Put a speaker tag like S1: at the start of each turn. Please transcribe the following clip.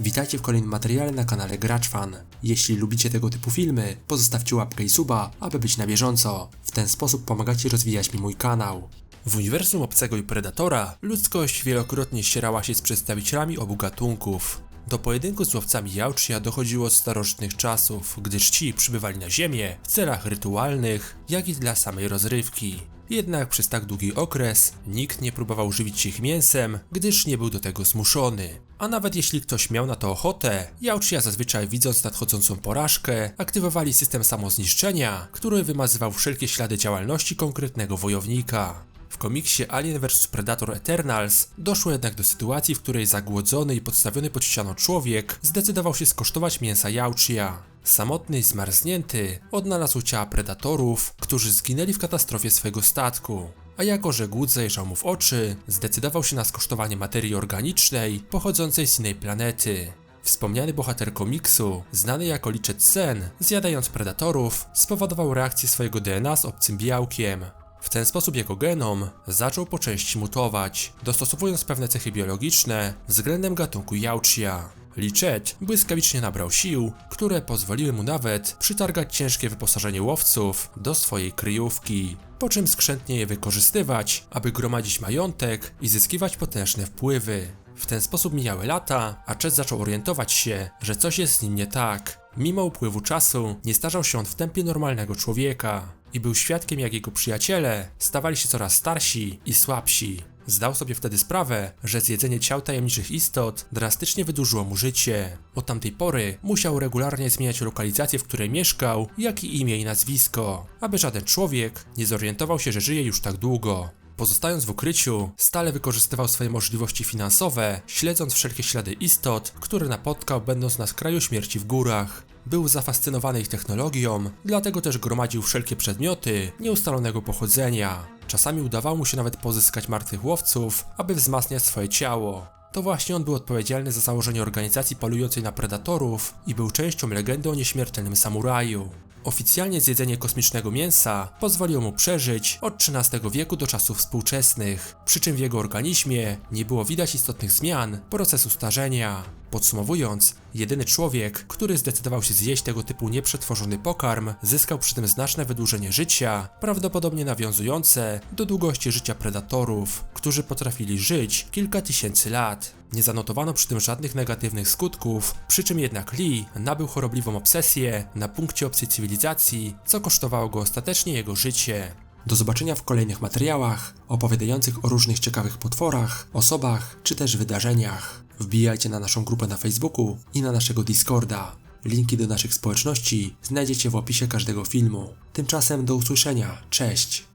S1: Witajcie w kolejnym materiale na kanale GraczFan. Jeśli lubicie tego typu filmy, pozostawcie łapkę i suba, aby być na bieżąco. W ten sposób pomagacie rozwijać mi mój kanał. W uniwersum Obcego i Predatora ludzkość wielokrotnie ścierała się z przedstawicielami obu gatunków. Do pojedynku z łowcami Jałczia dochodziło od starożytnych czasów, gdyż ci przybywali na Ziemię w celach rytualnych, jak i dla samej rozrywki. Jednak przez tak długi okres nikt nie próbował żywić się ich mięsem, gdyż nie był do tego zmuszony. A nawet jeśli ktoś miał na to ochotę, Jałczia zazwyczaj widząc nadchodzącą porażkę, aktywowali system samozniszczenia, który wymazywał wszelkie ślady działalności konkretnego wojownika. W komiksie Alien vs Predator Eternals doszło jednak do sytuacji, w której zagłodzony i podstawiony pod ścianą człowiek zdecydował się skosztować mięsa Jałczia. Samotny i zmarznięty odnalazł ciała predatorów, którzy zginęli w katastrofie swojego statku. A jako, że głód zajrzał mu w oczy, zdecydował się na skosztowanie materii organicznej pochodzącej z innej planety. Wspomniany bohater komiksu, znany jako liczec Sen, zjadając predatorów, spowodował reakcję swojego DNA z obcym białkiem. W ten sposób jego genom zaczął po części mutować, dostosowując pewne cechy biologiczne względem gatunku Jałczia. Lichet błyskawicznie nabrał sił, które pozwoliły mu nawet przytargać ciężkie wyposażenie łowców do swojej kryjówki, po czym skrzętnie je wykorzystywać, aby gromadzić majątek i zyskiwać potężne wpływy. W ten sposób mijały lata, a Chet zaczął orientować się, że coś jest z nim nie tak. Mimo upływu czasu nie starzał się on w tempie normalnego człowieka i był świadkiem jak jego przyjaciele stawali się coraz starsi i słabsi. Zdał sobie wtedy sprawę, że zjedzenie ciał tajemniczych istot drastycznie wydłużyło mu życie. Od tamtej pory musiał regularnie zmieniać lokalizację, w której mieszkał, jak i imię i nazwisko, aby żaden człowiek nie zorientował się, że żyje już tak długo. Pozostając w ukryciu, stale wykorzystywał swoje możliwości finansowe, śledząc wszelkie ślady istot, które napotkał będąc na skraju śmierci w górach. Był zafascynowany ich technologią, dlatego też gromadził wszelkie przedmioty nieustalonego pochodzenia. Czasami udawało mu się nawet pozyskać martwych łowców, aby wzmacniać swoje ciało. To właśnie on był odpowiedzialny za założenie organizacji polującej na predatorów i był częścią legendy o nieśmiertelnym samuraju. Oficjalnie zjedzenie kosmicznego mięsa pozwoliło mu przeżyć od XIII wieku do czasów współczesnych, przy czym w jego organizmie nie było widać istotnych zmian procesu starzenia. Podsumowując, jedyny człowiek, który zdecydował się zjeść tego typu nieprzetworzony pokarm, zyskał przy tym znaczne wydłużenie życia, prawdopodobnie nawiązujące do długości życia predatorów, którzy potrafili żyć kilka tysięcy lat. Nie zanotowano przy tym żadnych negatywnych skutków, przy czym jednak Lee nabył chorobliwą obsesję na punkcie obcej cywilizacji, co kosztowało go ostatecznie jego życie. Do zobaczenia w kolejnych materiałach opowiadających o różnych ciekawych potworach, osobach czy też wydarzeniach. Wbijajcie na naszą grupę na Facebooku i na naszego Discorda. Linki do naszych społeczności znajdziecie w opisie każdego filmu. Tymczasem do usłyszenia. Cześć!